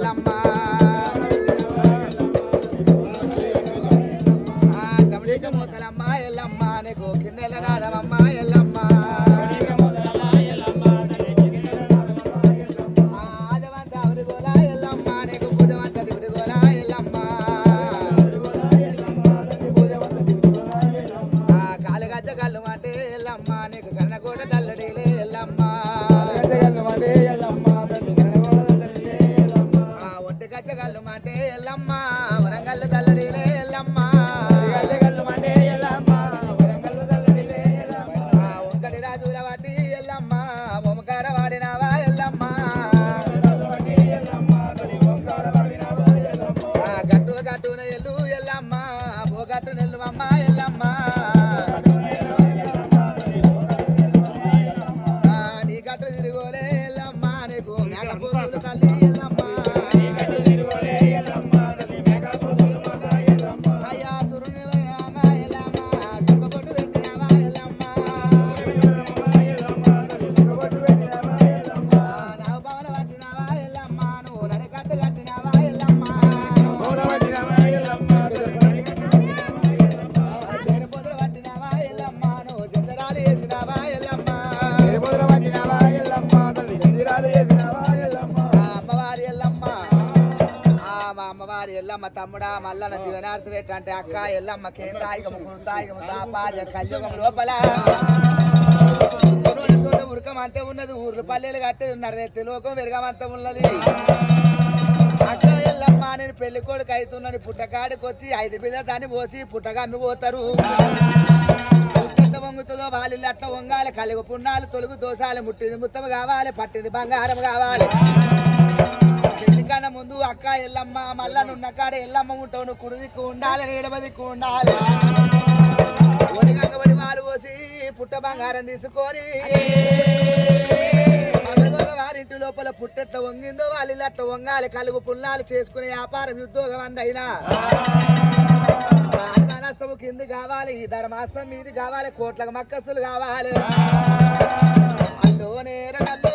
ఎల్లమ్మ ఆ చమడిక మూతలమ్మ ఎల్లమ్మ నీకు కిన్నెల నాదమమ్మ ఎల్లమ్మ. నీకు ఆ ఒంటి గజ్జ కళ్ళు అంటే ఎల్లమ్మ. వరంగల్ తల్లడిలే ఎల్లమ్మ ఆ ఒక్కటి రాజుల వాటి ఎల్లమ్మ ఓమకార వాడినావా ఎల్లమ్మ. గట్టు గట్టున ఎల్లు ఎల్లమ్మ ఓ గట్టు నెల్లుమమ్మ ఎల్లమ్మ ఎల్లమ్మ తమ్ముడా మల్లన్న దివనార్తి పెట్టంటే అక్క ఎల్లమ్మ కేంద్రాయికము కుర్తాయికము దాపార్య లోపల. చోట ఉరకం అంతే ఉన్నది ఊర్లు పల్లెలు కట్టేది ఉన్నారు నెత్తి లోకం విరగమంతం ఉన్నది. అక్క ఎల్లమ్మ నేను పెళ్ళి కొడుకు అవుతున్నాను పుట్టకాడికి వచ్చి ఐదు బిల్ల దాన్ని పోసి పుట్టగా అమ్మి పోతారు వంగుతుందో వాళ్ళు అట్లా వంగాలి కలిగి పుణ్యాలు తొలుగు దోషాలు ముట్టింది ముత్తము కావాలి పట్టింది బంగారం కావాలి. పెళ్ళి కన్నా ముందు అక్క ఎల్లమ్మ మళ్ళా నున్న కాడ ఎల్లమ్మ ఉంటావు నువ్వు కుడి దిక్కు ఉండాలి. నీడమ దిక్కు ఉండాలి ఒడి గంగబడి వాళ్ళు పోసి పుట్ట బంగారం తీసుకొని వారింటి లోపల పుట్టెట్ల వంగిందో వాళ్ళు అట్లా వంగాలి. కలుగు పుల్లాలు చేసుకునే వ్యాపారం ఉద్యోగం అందైనా. మనస్సు కింది కావాలి ఈ ధర్మాసం మీది కావాలి కోట్లకు మక్కసులు కావాలి. అల్లో నేరడల్లో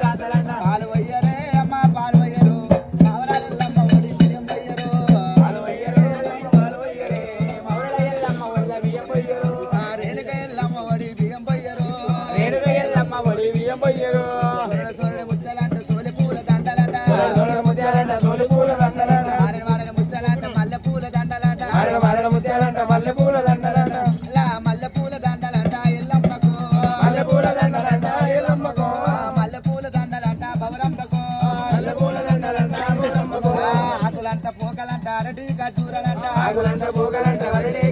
కాంతలంట పాలు వయ్యరే అమ్మ పాలు వయ్యరు. మావురారెల్లమ్మ ఒడి బియ్యం వయ్యరు రేణుక ఎల్లమ్మ ఒడి బియ్యం వయ్యరు సోరడ పోకలంట అరటి ఆగులంట పోగలంట పూకలంట వరిడే